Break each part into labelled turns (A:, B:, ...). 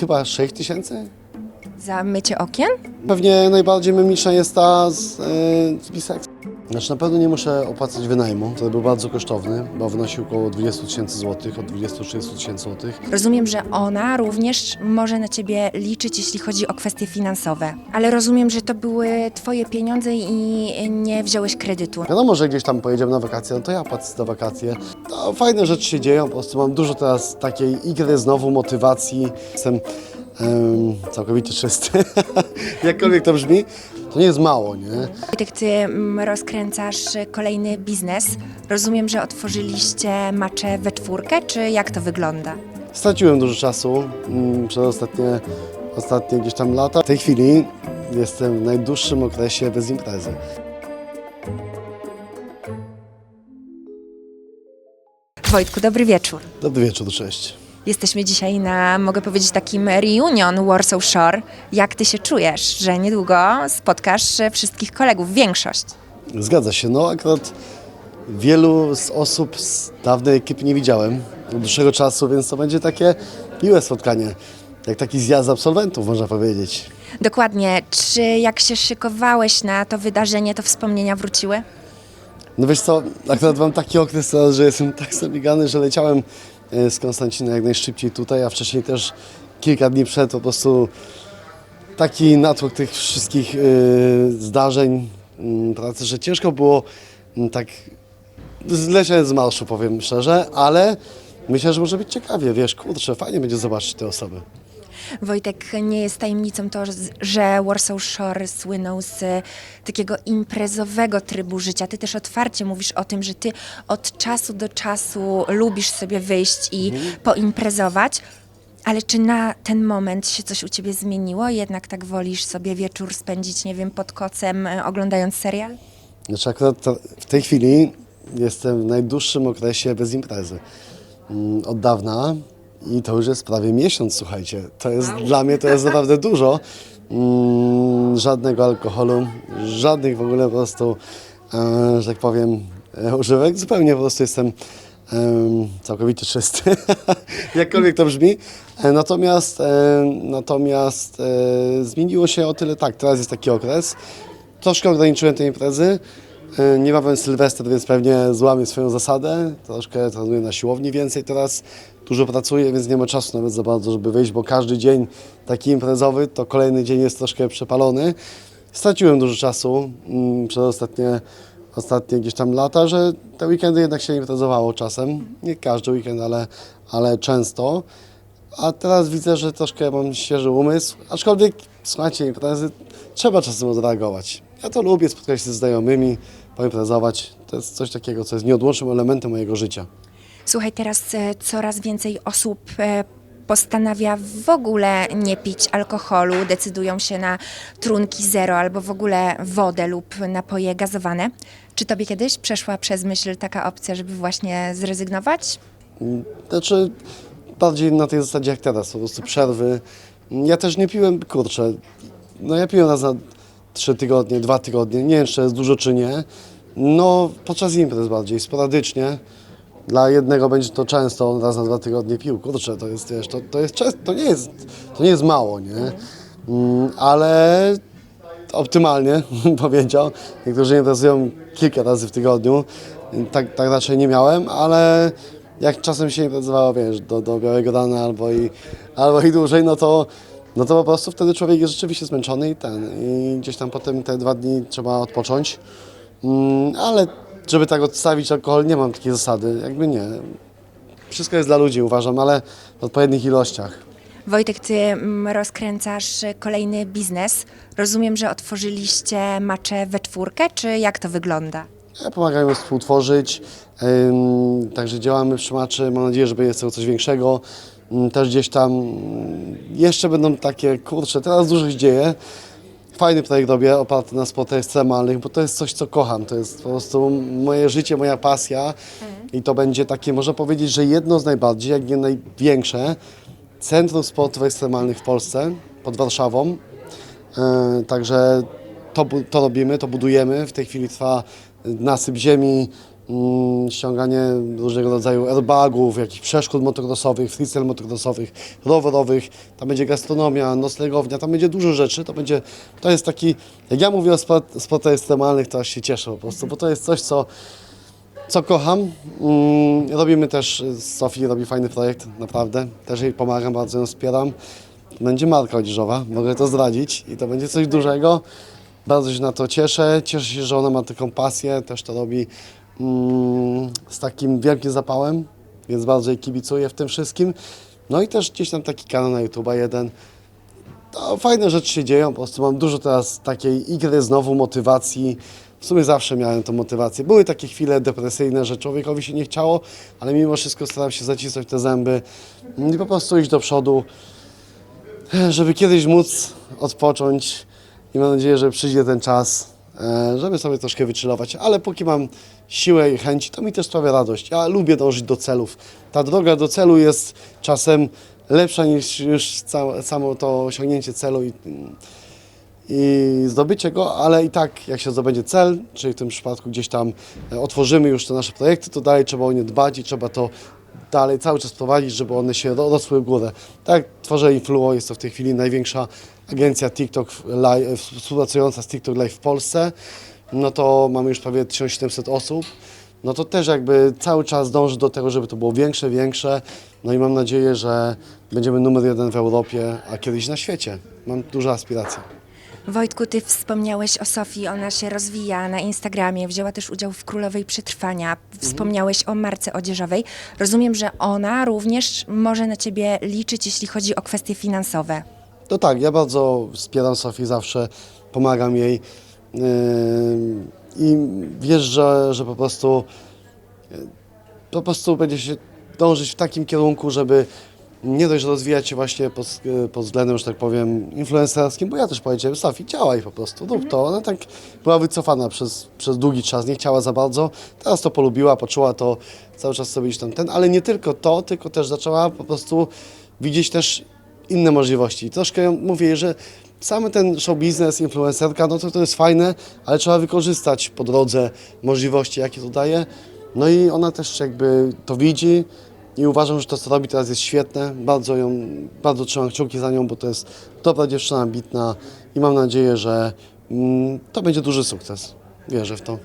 A: chyba 6 tysięcy.
B: Za mycie okien?
A: Pewnie najbardziej memiczna jest ta z, yy, z. Znaczy na pewno nie muszę opłacać wynajmu, to był bardzo kosztowny, bo wynosił około 20 tysięcy złotych, od 20-30 tysięcy złotych.
B: Rozumiem, że ona również może na ciebie liczyć, jeśli chodzi o kwestie finansowe. Ale rozumiem, że to były twoje pieniądze i nie wziąłeś kredytu.
A: Wiadomo, że gdzieś tam pojedziemy na wakacje, no to ja płacę za wakacje. To fajne rzeczy się dzieją, po prostu mam dużo teraz takiej igry, znowu motywacji. Jestem em, całkowicie czysty, jakkolwiek to brzmi. To nie jest mało, nie?
B: Wojtek, ty mm, rozkręcasz kolejny biznes. Rozumiem, że otworzyliście maczę we czwórkę, czy jak to wygląda?
A: Straciłem dużo czasu mm, przez ostatnie, ostatnie gdzieś tam lata. W tej chwili jestem w najdłuższym okresie bez imprezy.
B: Wojtku, dobry wieczór.
A: Dobry wieczór, cześć.
B: Jesteśmy dzisiaj na, mogę powiedzieć, takim reunion Warsaw Shore. Jak ty się czujesz, że niedługo spotkasz wszystkich kolegów, większość?
A: Zgadza się, no akurat wielu z osób z dawnej ekipy nie widziałem od dłuższego czasu, więc to będzie takie miłe spotkanie. Jak taki zjazd absolwentów, można powiedzieć.
B: Dokładnie. Czy jak się szykowałeś na to wydarzenie, to wspomnienia wróciły?
A: No wiesz co, akurat mam taki okres teraz, że jestem tak zabiegany, że leciałem z Konstancina jak najszybciej tutaj, a wcześniej też kilka dni przed po prostu taki natłok tych wszystkich e, zdarzeń mm, pracy, że ciężko było mm, tak zlecieć z marszu, powiem szczerze, ale myślę, że może być ciekawie, wiesz, kurczę, fajnie będzie zobaczyć te osoby.
B: Wojtek, nie jest tajemnicą to, że Warsaw Shore słynął z takiego imprezowego trybu życia. Ty też otwarcie mówisz o tym, że ty od czasu do czasu lubisz sobie wyjść i poimprezować. Ale czy na ten moment się coś u ciebie zmieniło? Jednak tak wolisz sobie wieczór spędzić, nie wiem, pod kocem, e, oglądając serial?
A: Znaczy akurat to, w tej chwili jestem w najdłuższym okresie bez imprezy. Mm, Od dawna i to już jest prawie miesiąc, słuchajcie. To jest dla mnie to jest naprawdę dużo. Mm, Żadnego alkoholu, żadnych w ogóle po prostu, e, że tak powiem, e, używek. Zupełnie po prostu jestem em, całkowicie czysty, jakkolwiek to brzmi. E, Natomiast, e, natomiast e, zmieniło się o tyle tak, teraz jest taki okres, Troszkę ograniczyłem te imprezy. E, Niebawem Sylwester, więc pewnie złamię swoją zasadę. Troszkę trenuję na siłowni więcej teraz. Dużo pracuję, więc nie ma czasu nawet za bardzo, żeby wyjść, bo każdy dzień taki imprezowy, to kolejny dzień jest troszkę przepalony. Straciłem dużo czasu mm, przez ostatnie, ostatnie gdzieś tam lata, że te weekendy jednak się imprezowało czasem. Nie każdy weekend, ale, ale często. A teraz widzę, że troszkę mam świeży umysł, aczkolwiek, słuchajcie, imprezy trzeba czasem odreagować. Ja to lubię, spotkać się ze znajomymi, poimprezować. To jest coś takiego, co jest nieodłącznym elementem mojego życia.
B: Słuchaj, teraz e, coraz więcej osób e, postanawia w ogóle nie pić alkoholu, decydują się na trunki zero albo w ogóle wodę lub napoje gazowane. Czy tobie kiedyś przeszła przez myśl taka opcja, żeby właśnie zrezygnować?
A: Znaczy, bardziej na tej zasadzie jak teraz, po prostu przerwy. Ja też nie piłem, kurczę, no ja piłem raz na trzy tygodnie, dwa tygodnie, nie wiem, czy jest dużo czy nie. No, podczas imprez bardziej, sporadycznie. Dla jednego będzie to często, raz na dwa tygodnie pił, kurczę, to jest, wiesz, to, to jest często, to nie jest, to nie jest mało, nie? Mm, ale optymalnie, powiedział. Niektórzy imprezują kilka razy w tygodniu. Tak, tak raczej nie miałem, ale jak czasem się imprezowało, wiesz, do, do białego rana albo i, albo i dłużej, no to, no to po prostu wtedy człowiek jest rzeczywiście zmęczony i ten, i gdzieś tam potem te dwa dni trzeba odpocząć. Mm, ale żeby tak odstawić alkohol, nie mam takiej zasady, jakby nie. Wszystko jest dla ludzi, uważam, ale w odpowiednich ilościach.
B: Wojtek, ty mm, rozkręcasz kolejny biznes. Rozumiem, że otworzyliście maczę we czwórkę, czy jak to wygląda?
A: Ja pomagam współtworzyć, ym, także działamy przy maczy. Mam nadzieję, że będzie z tego coś większego. Ym, też gdzieś tam ym, jeszcze będą takie, kurczę, teraz dużo się dzieje. Fajny projekt robię, oparty na spotach ekstremalnych, bo to jest coś, co kocham. To jest po prostu moje życie, moja pasja i to będzie takie, można powiedzieć, że jedno z najbardziej, jak nie największe, centrum sportów ekstremalnych w Polsce, pod Warszawą. E, Także to, to robimy, to budujemy. W tej chwili trwa nasyp ziemi, mm, ściąganie różnego rodzaju airbagów, jakichś przeszkód motocrossowych, freestyle motocrossowych, rowerowych, tam będzie gastronomia, noclegownia, tam będzie dużo rzeczy, to będzie, to jest taki, jak ja mówię o sport, sportach ekstremalnych, to aż się cieszę po prostu, bo to jest coś, co co kocham. Mm, robimy też Sofii, robi fajny projekt, naprawdę. Też jej pomagam, bardzo ją wspieram. Będzie marka odzieżowa, mogę to zdradzić i to będzie coś dużego. Bardzo się na to cieszę. Cieszę się, że ona ma taką pasję, też to robi mm, z takim wielkim zapałem, więc bardzo jej kibicuję w tym wszystkim. No i też gdzieś tam taki kanał na YouTube jeden. To fajne rzeczy się dzieją, po prostu mam dużo teraz takiej igry, znowu motywacji. W sumie zawsze miałem tą motywację. Były takie chwile depresyjne, że człowiekowi się nie chciało, ale mimo wszystko staram się zacisnąć te zęby i po prostu iść do przodu, żeby kiedyś móc odpocząć i mam nadzieję, że przyjdzie ten czas, e, żeby sobie troszkę wychillować, ale póki mam siłę i chęć, to mi też sprawia radość. Ja lubię dążyć do celów. Ta droga do celu jest czasem lepsza niż już samo to osiągnięcie celu i, i zdobycie go, ale i tak jak się zdobędzie cel, czyli w tym przypadku gdzieś tam e, otworzymy już te nasze projekty, to dalej trzeba o nie dbać i trzeba to dalej cały czas prowadzić, żeby one się ro- rosły w górę. Tak tworzę Influo, jest to w tej chwili największa agencja TikTok Live, współpracująca z TikTok Live w Polsce, no to mamy już prawie 1700 osób. No to też jakby cały czas dążę do tego, żeby to było większe, większe. No i mam nadzieję, że będziemy numer jeden w Europie, a kiedyś na świecie. Mam duże aspiracje.
B: Wojtku, ty wspomniałeś o Sofii, ona się rozwija na Instagramie, wzięła też udział w Królowej Przetrwania, wspomniałeś o marce odzieżowej. Rozumiem, że ona również może na ciebie liczyć, jeśli chodzi o kwestie finansowe.
A: No tak, ja bardzo wspieram Sofię zawsze, pomagam jej i wiesz, że, że po prostu yy, po prostu będzie się dążyć w takim kierunku, żeby nie dość rozwijać się właśnie pod, yy, pod względem, że tak powiem, influencerskim, bo ja też powiedziałem, Sofii, działaj po prostu, rób to. Ona tak była wycofana przez, przez długi czas, nie chciała za bardzo, teraz to polubiła, poczuła to, cały czas sobie iść tam ten, ale nie tylko to, tylko też zaczęła po prostu widzieć też inne możliwości. Troszkę ją- mówię, że sam ten show biznes, influencerka, no to to jest fajne, ale trzeba wykorzystać po drodze możliwości, jakie to daje. No i ona też jakby to widzi i uważam, że to, co robi teraz jest świetne. Bardzo ją, bardzo trzymam kciuki za nią, bo to jest dobra dziewczyna, ambitna i mam nadzieję, że mm, to będzie duży sukces. Wierzę w to.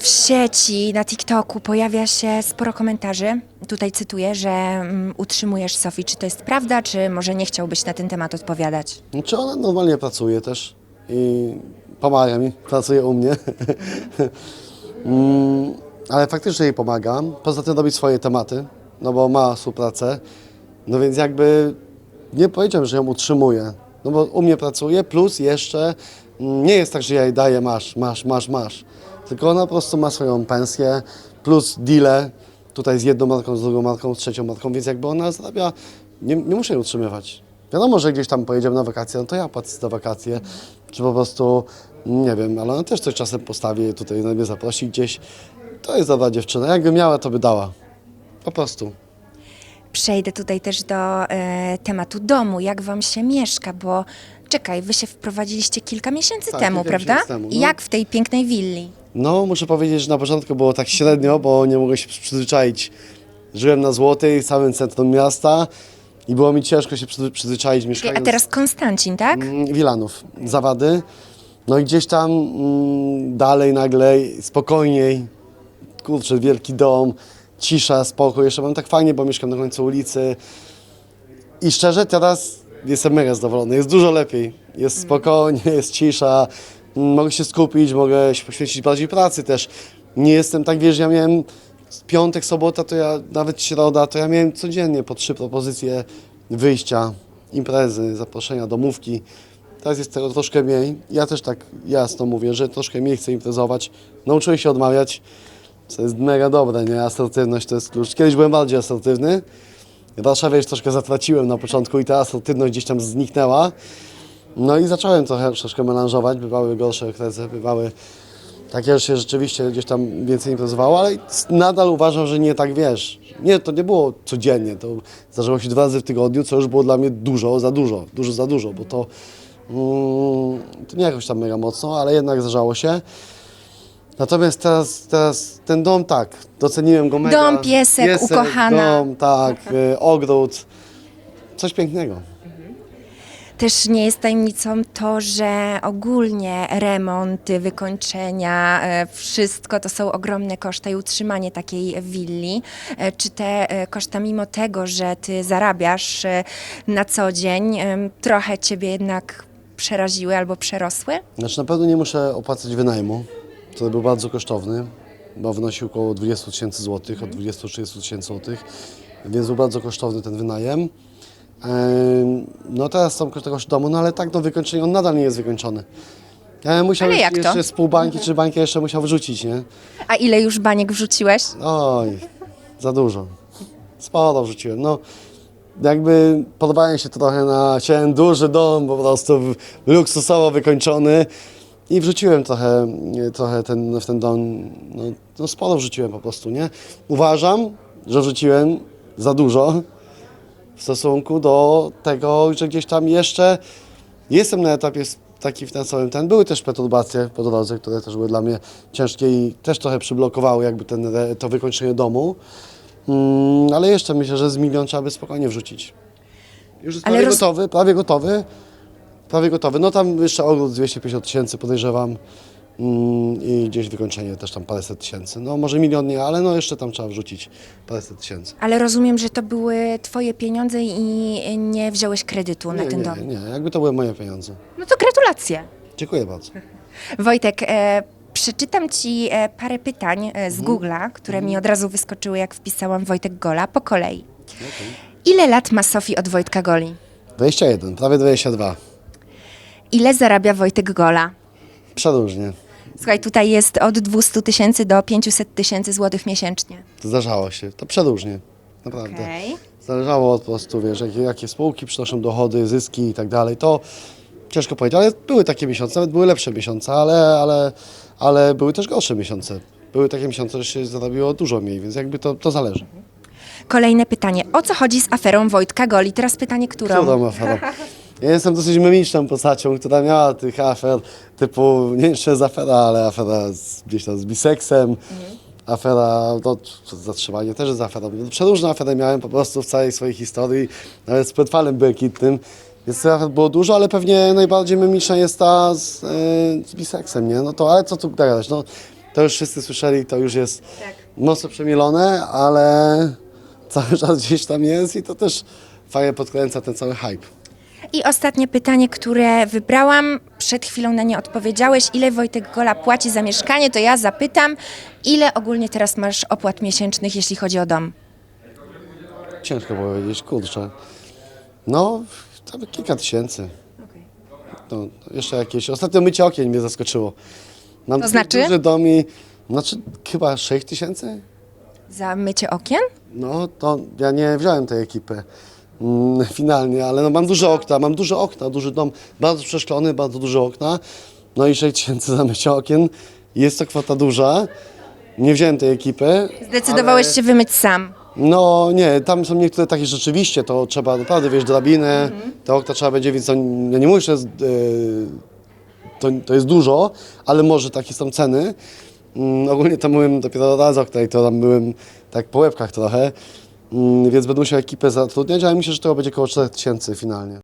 B: W sieci, na TikToku pojawia się sporo komentarzy. Tutaj cytuję, że mm, utrzymujesz Sofii. Czy to jest prawda, czy może nie chciałbyś na ten temat odpowiadać?
A: Czy ona normalnie pracuje też i pomaga mi, pracuje u mnie. Mm, Ale faktycznie jej pomagam. Poza tym robi swoje tematy, no bo ma współpracę. No więc jakby nie powiedziałem, że ją utrzymuję. No bo u mnie pracuje, plus jeszcze mm, nie jest tak, że ja jej daję masz, masz, masz, masz. Tylko ona po prostu ma swoją pensję, plus deale tutaj z jedną marką, z drugą marką, z trzecią marką, więc jakby ona zarabia, nie, nie muszę jej utrzymywać. Wiadomo, że gdzieś tam pojedziemy na wakacje, no to ja płacę za wakacje, czy po prostu, nie wiem, ale ona też coś czasem postawi, tutaj na mnie zaprosi gdzieś. To jest dobra dziewczyna, jakby miała, to by dała. Po prostu.
B: Przejdę tutaj też do e, tematu domu. Jak wam się mieszka? Bo czekaj, wy się wprowadziliście kilka miesięcy
A: Tak,
B: temu,
A: kilka
B: prawda?
A: miesięcy temu, no.
B: Jak w tej pięknej willi?
A: No, muszę powiedzieć, że na początku było tak średnio, bo nie mogłem się przyzwyczaić. Żyłem na Złotej, w samym centrum miasta i było mi ciężko się przyzwy- przyzwyczaić mieszkając...
B: A teraz Konstancin, tak?
A: Mm, Wilanów, Zawady. No i gdzieś tam mm, dalej nagle, spokojniej, kurczę, wielki dom, cisza, spokój. Jeszcze mam tak fajnie, bo mieszkam na końcu ulicy. I szczerze teraz jestem mega zadowolony, jest dużo lepiej. Jest spokojnie, jest cisza, mm, mogę się skupić, mogę się poświęcić bardziej pracy też. Nie jestem tak, wiesz, ja miałem piątek, sobota, to ja nawet środa, to ja miałem codziennie po trzy propozycje wyjścia, imprezy, zaproszenia, domówki. Teraz jest tego troszkę mniej. Ja też tak jasno mówię, że troszkę mniej chcę imprezować. Nauczyłem się odmawiać, co jest mega dobre, nie? Asertywność to jest klucz. Kiedyś byłem bardziej asertywny. W Warszawie już troszkę zatraciłem na początku i ta asertywność gdzieś tam zniknęła. No i zacząłem trochę, troszkę melanżować. Bywały gorsze okresy, bywały takie, że się rzeczywiście gdzieś tam więcej imprezowało, ale nadal uważam, że nie tak wiesz. Nie, to nie było codziennie, to zdarzyło się dwa razy w tygodniu, co już było dla mnie dużo, za dużo, dużo za dużo, bo to, mm, to nie jakoś tam mega mocno, ale jednak zdarzało się. Natomiast teraz, teraz ten dom tak, doceniłem go mega.
B: Dom, piesek, ukochana.
A: Dom, tak, y, ogród. Coś pięknego.
B: Też nie jest tajemnicą to, że ogólnie remonty, wykończenia, e, wszystko to są ogromne koszty i utrzymanie takiej willi. E, Czy te e, koszta, mimo tego, że ty zarabiasz na co dzień, trochę ciebie jednak przeraziły albo przerosły?
A: Znaczy na pewno nie muszę opłacać wynajmu, który był bardzo kosztowny, bo wynosił około 20 tysięcy złotych, od 20-30 tysięcy złotych, więc był bardzo kosztowny ten wynajem. No teraz są koszty domu, no ale tak do wykończenia, on nadal nie jest wykończony. Ja musiał
B: Ale jak
A: jeszcze
B: to?
A: z pół bańki czy bańkę jeszcze musiał wrzucić, nie?
B: A ile już baniek wrzuciłeś?
A: Oj, za dużo. Sporo wrzuciłem. No, jakby podobałem się trochę na... Chciałem duży dom, po prostu w- luksusowo wykończony i wrzuciłem trochę, trochę ten, w ten dom, no, no sporo wrzuciłem po prostu, nie? Uważam, że wrzuciłem za dużo w stosunku do tego, że gdzieś tam jeszcze jestem na etapie taki finansowym. Ten były też perturbacje po drodze, które też były dla mnie ciężkie i też trochę przyblokowały jakby ten, to wykończenie domu. Mm, ale jeszcze myślę, że z milion trzeba by spokojnie wrzucić. Już jest
B: Ale
A: prawie
B: roz-
A: gotowy, prawie gotowy. Prawie gotowy. No tam jeszcze ogród 250 tysięcy podejrzewam. Mm, I gdzieś wykończenie też tam paręset tysięcy. No może milion nie, ale no jeszcze tam trzeba wrzucić paręset tysięcy.
B: Ale rozumiem, że to były twoje pieniądze i nie wziąłeś kredytu na
A: Nie,
B: ten
A: nie,
B: dom.
A: nie, jakby to były moje pieniądze.
B: No to gratulacje.
A: Dziękuję bardzo.
B: Wojtek, e, przeczytam Ci e, parę pytań e, z
A: Mhm.
B: Google'a, które mi od razu wyskoczyły, jak wpisałam Wojtek Gola, po kolei. Ile lat ma Sofii od Wojtka Goli?
A: 21, prawie 22.
B: Ile zarabia Wojtek Gola?
A: Przeróżnie.
B: Słuchaj, tutaj jest od 200 tysięcy do 500 tysięcy złotych miesięcznie.
A: Zdarzało się. To przeróżnie. Naprawdę.
B: Okej.
A: Zależało od po prostu, wiesz, jakie, jakie spółki przynoszą dochody, zyski i tak dalej. To ciężko powiedzieć, ale były takie miesiące, nawet były lepsze miesiące, ale, ale, ale były też gorsze miesiące. Były takie miesiące, że się zarobiło dużo mniej, więc jakby to, to zależy.
B: Kolejne pytanie. O co chodzi z aferą Wojtka Goli? Teraz pytanie, którą?
A: Aferą? Ja jestem dosyć memiczną postacią, która miała tych afer, typu, nie wiem, czy jest afera, ale afera z, gdzieś tam z biseksem, afera, no, zatrzymanie też jest aferą. Przeróżne afery miałem po prostu w całej swojej historii, nawet z Petfalem błękitnym, więc tych afer było dużo, ale pewnie najbardziej memiczna jest ta z, e, z biseksem, nie? No to, ale co tu gadać, no, to już wszyscy słyszeli, to już jest mocno przemielone, ale cały czas gdzieś tam jest i to też fajnie podkręca ten cały hype.
B: I ostatnie pytanie, które wybrałam. Przed chwilą na nie odpowiedziałeś. Ile Wojtek Gola płaci za mieszkanie? To ja zapytam, ile ogólnie teraz masz opłat miesięcznych, jeśli chodzi o dom?
A: Ciężko powiedzieć, kurczę. No, tam kilka tysięcy. No, jeszcze jakieś. Ostatnio mycie okien mnie zaskoczyło. Mam
B: To znaczy?
A: duży dom i znaczy chyba 6 tysięcy?
B: Za mycie okien?
A: No, to ja nie wziąłem tej ekipy mm, finalnie, ale no mam duże okna, mam duże okna, duży dom, bardzo przeszklony, bardzo duże okna. No i 6 tysięcy za mycie okien. Jest to kwota duża. Nie wziąłem tej ekipy.
B: Zdecydowałeś się wymyć sam.
A: No nie, tam są niektóre takie rzeczywiście, to trzeba naprawdę, wiesz, drabinę,
B: Mhm.
A: te okna trzeba będzie, więc to, ja nie mówię, że jest, e, to, to jest dużo, ale może takie są ceny. Mm, ogólnie tam byłem dopiero raz okna i to tam byłem tak po łebkach trochę, mm, więc będę musiał ekipę zatrudniać, ale myślę, że to będzie około 4000 finalnie.